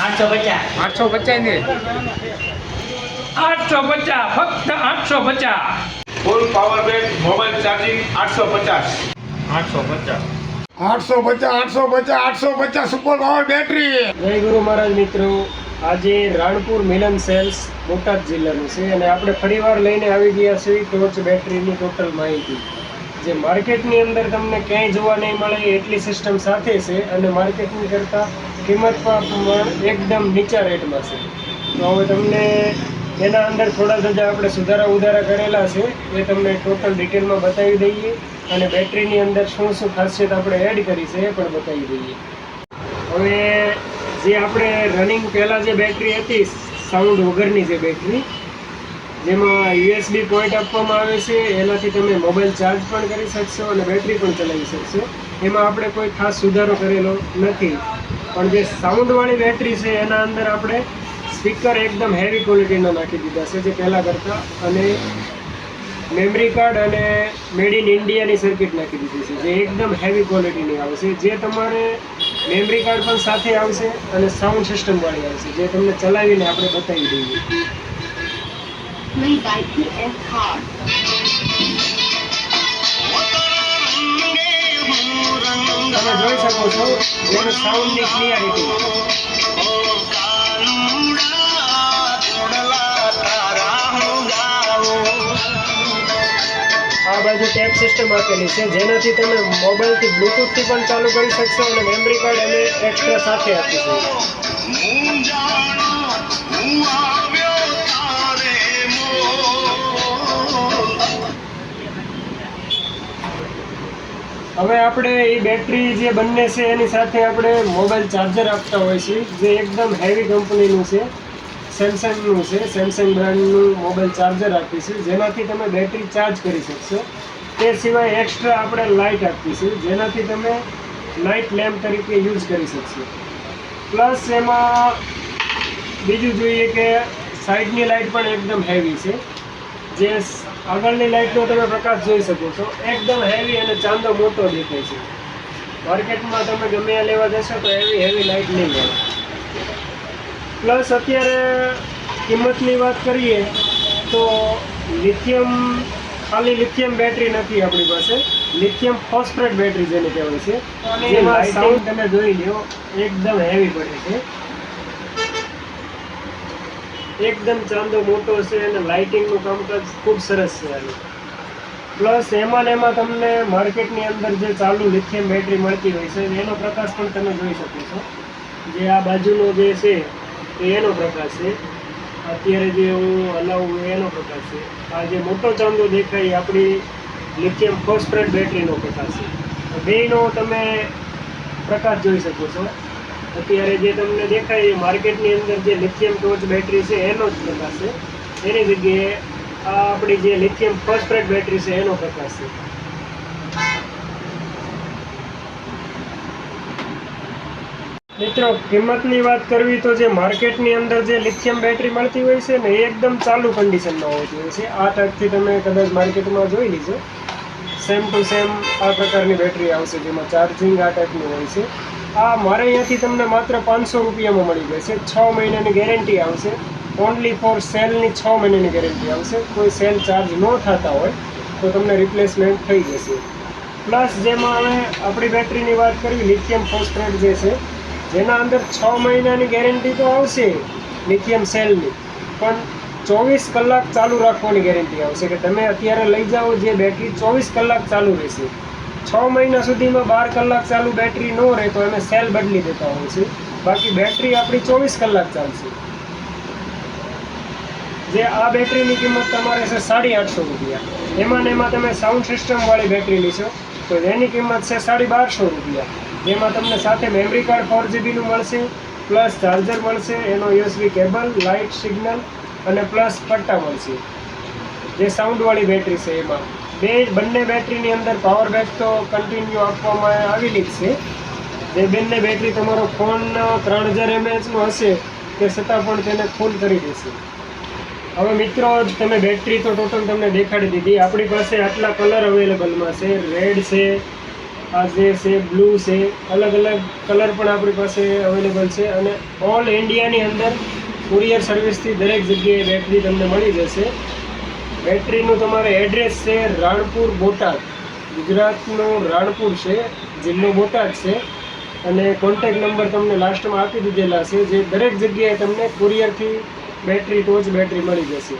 આઠસો પચાસ. આઠસો પચાસની. આઠસો પચાસ ફક્ત આઠસો પચાસ. Full power bank mobile charging આઠસો પચાસ. આઠસો પચાસ. આઠસો પચાસ આઠસો પચાસ આઠસો પચાસ સુપર પાવર બેટરી જય ગુરુ મહારાજ મિત્રો. આજે રાણપુર મિલન સેલ્સ બોટાદ જિલ્લાનું છે અને આપણે ફરીવાર લઈને આવી ગયા છીએ ટોર્ચ બેટરીની ટોટલ માહિતી. જે માર્કેટની અંદર તમને ક્યાંય જોવા નહીં મળે એટલી સિસ્ટમ સાથે છે અને માર્કેટની કરતાં કિંમતમાં પણ એકદમ નીચા રેટમાં છે. તો હવે તમને એના અંદર થોડા બધા આપણે સુધારા ઉધારા કરેલા છે, એ તમને ટોટલ ડિટેલમાં બતાવી દઈએ અને બેટરીની અંદર શું શું ખાસિયત આપણે એડ કરી છે એ પણ બતાવી દઈએ. હવે જે આપણે રનિંગ પહેલાં જે બેટરી હતી સાઉન્ડ વગરની જે બેટરી જેમાં યુએસબી પોઈન્ટ આપવામાં આવે છે, એનાથી તમે મોબાઈલ ચાર્જ પણ કરી શકશો અને બેટરી પણ ચલાવી શકશો. એમાં આપણે કોઈ ખાસ સુધારો કરેલો નથી. પણ જે સાઉન્ડવાળી બેટરી છે, એના અંદર આપણે સ્પીકર એકદમ હેવી ક્વોલિટીના નાખી દીધા છે, જે પહેલાં કરતાં. અને મેમરી કાર્ડ અને મેડ ઇન ઇન્ડિયાની સર્કિટ નાખી દીધી છે, જે એકદમ હેવી ક્વોલિટીની આવશે જે તમારે મેમરી કાર્ડ પણ સાથે આવશે અને સાઉન્ડ સિસ્ટમવાળી આવશે, જે તમને ચલાવીને આપણે બતાવી દઈએ. તમે જોઈ શકો છો, એનું સાઉન્ડની ક્લિયરિટી આ બાજુ ટેપ સિસ્ટમ આપેલી છે, જેનાથી તમે મોબાઈલથી બ્લૂટૂથથી પણ ચાલુ કરી શકશો અને મેમરી કાર્ડ અમે એક્સ્ટ્રા સાથે આપીશું હવે આપણે એ બેટરી જે બંને છે, એની સાથે આપણે મોબાઈલ ચાર્જર આપતા હોય છે, જે એકદમ હેવી કંપનીનું છે સેમસંગનું છે. સેમસંગ બ્રાન્ડનું મોબાઈલ ચાર્જર આપીશું જેનાથી તમે બેટરી ચાર્જ કરી શકશો. તે સિવાય એક્સ્ટ્રા આપણે લાઇટ આપીશું જેનાથી તમે નાઇટ લેમ્પ તરીકે યુઝ કરી શકશો. પ્લસ એમાં બીજું જોઈએ કે સાઈડની લાઇટ પણ એકદમ હેવી છે. જે આગળની લાઇટનો તમે પ્રકાશ જોઈ શકો છો. એકદમ હેવી અને ચાંદો મોટો દેખાય છે. માર્કેટમાં તમે ગમે લેવા જશો તો એવી હેવી લાઇટ નહીં મળે પ્લસ અત્યારે કિંમતની વાત કરીએ તો લિથિયમ ખાલી લિથિયમ બેટરી નથી આપણી પાસે. લિથિયમ ફોસ્ફેટ બેટરી જેને કહેવાય છે. એમાં સાઉન્ડ તમે જોઈ લો એકદમ હેવી પડે છે. એકદમ ચાંદો મોટો છે અને લાઇટિંગનું કામકાજ ખૂબ સરસ છે આનું પ્લસ એમાં ને એમાં તમને માર્કેટની અંદર જે ચાલુ લિથિયમ બેટરી મળતી હોય છે, એનો પ્રકાશ પણ તમે જોઈ શકો છો. જે આ બાજુનો જે છે, એ એનો પ્રકાશ છે. અત્યારે જે હું હલાવું એનો પ્રકાશ છે. આ જે મોટો ચાંદો દેખાય એ આપણી લિથિયમ ફોસ્ફેટ બેટરીનો પ્રકાશ છે. બેનો તમે પ્રકાશ જોઈ શકો છો. અત્યારે જે તમને દેખાય એ માર્કેટની અંદર જે લિથિયમ ટોચ બેટરી છે, એનો જ પ્રકાશ છે. એની જગ્યાએ આ આપણી જે લિથિયમ ફોસ્ફેટ બેટરી છે, એનો પ્રકાશ છે. મિત્રો, કિંમતની વાત કરવી તો જે માર્કેટની અંદર જે લિથિયમ બેટરી મળતી હોય છે ને, એ એકદમ ચાલુ કન્ડિશનમાં હોતી હોય છે. આ ટાઈપથી તમે કદાચ માર્કેટમાં જોઈ લીજો સેમ ટુ સેમ આ પ્રકારની બેટરી આવશે, જેમાં ચાર્જિંગ આ ટાઈપનું હોય છે. આ મારે અહીંયાથી તમને માત્ર પાંચસો રૂપિયામાં મળી જશે. છ મહિનાની ગેરંટી આવશે. ઓનલી ફોર સેલની છ મહિનાની ગેરંટી આવશે. કોઈ સેલ ચાર્જ ન થતા હોય તો તમને રિપ્લેસમેન્ટ થઈ જશે. પ્લસ જેમાં હવે આપણી બેટરીની વાત કરી લિથિયમ ફોસ્ફેટ જે છે, જેના અંદર છ મહિનાની ગેરંટી તો આવશે લિથિયમ સેલની પણ ચોવીસ કલાક ચાલુ રાખવાની ગેરંટી આવશે કે તમે અત્યારે લઈ જાઓ જે બેટરી ચોવીસ કલાક ચાલુ રહેશે. છ મહિના સુધીમાં બાર કલાક ચાલુ બેટરી ન રહે તો અમે સેલ બદલી દેતા હોય છે. બાકી બેટરી આપણી ચોવીસ કલાક ચાલશે. જે આ બેટરીની કિંમત તમારે છે સાડી આઠસો રૂપિયા. એમાં ને એમાં તમે સાઉન્ડ સિસ્ટમવાળી બેટરી લેશો, તો એની કિંમત છે સાડી બારસો રૂપિયા. જેમાં તમને સાથે મેમરી કાર્ડ ફોર જીબીનું મળશે પ્લસ ચાર્જર મળશે, એનો યુએસબી કેબલ લાઇટ સિગ્નલ અને પ્લસ પટ્ટા મળશે. જે સાઉન્ડવાળી બેટરી છે એમાં. બે બંને બેટરીની અંદર પાવર બેક તો કન્ટિન્યુ આપવામાં આવેલી જ છે. જે બંને બેટરી તમારો ફોન ત્રણ હજાર એમએચનો હશે તે છતાં પણ તેને ફૂલ કરી દેશે. હવે મિત્રો, તમે બેટરી તો ટોટલ તમને દેખાડી દીધી. આપણી પાસે આટલા કલર અવેલેબલમાં છે. રેડ છે, આ જે છે બ્લુ છે, અલગ અલગ કલર પણ આપણી પાસે અવેલેબલ છે અને ઓલ ઇન્ડિયાની અંદર કુરિયર સર્વિસથી દરેક જગ્યાએ બેટરી તમને મળી જશે. બેટરીનું તમારે એડ્રેસ છે રાણપુર બોટાદ. ગુજરાતનું રાણપુર છે, જિલ્લો બોટાદ છે. અને કોન્ટેક નંબર તમને લાસ્ટમાં આપી દીધેલા છે, જે દરેક જગ્યાએ તમને કુરિયરથી બેટરી ટોચ બેટરી મળી જશે.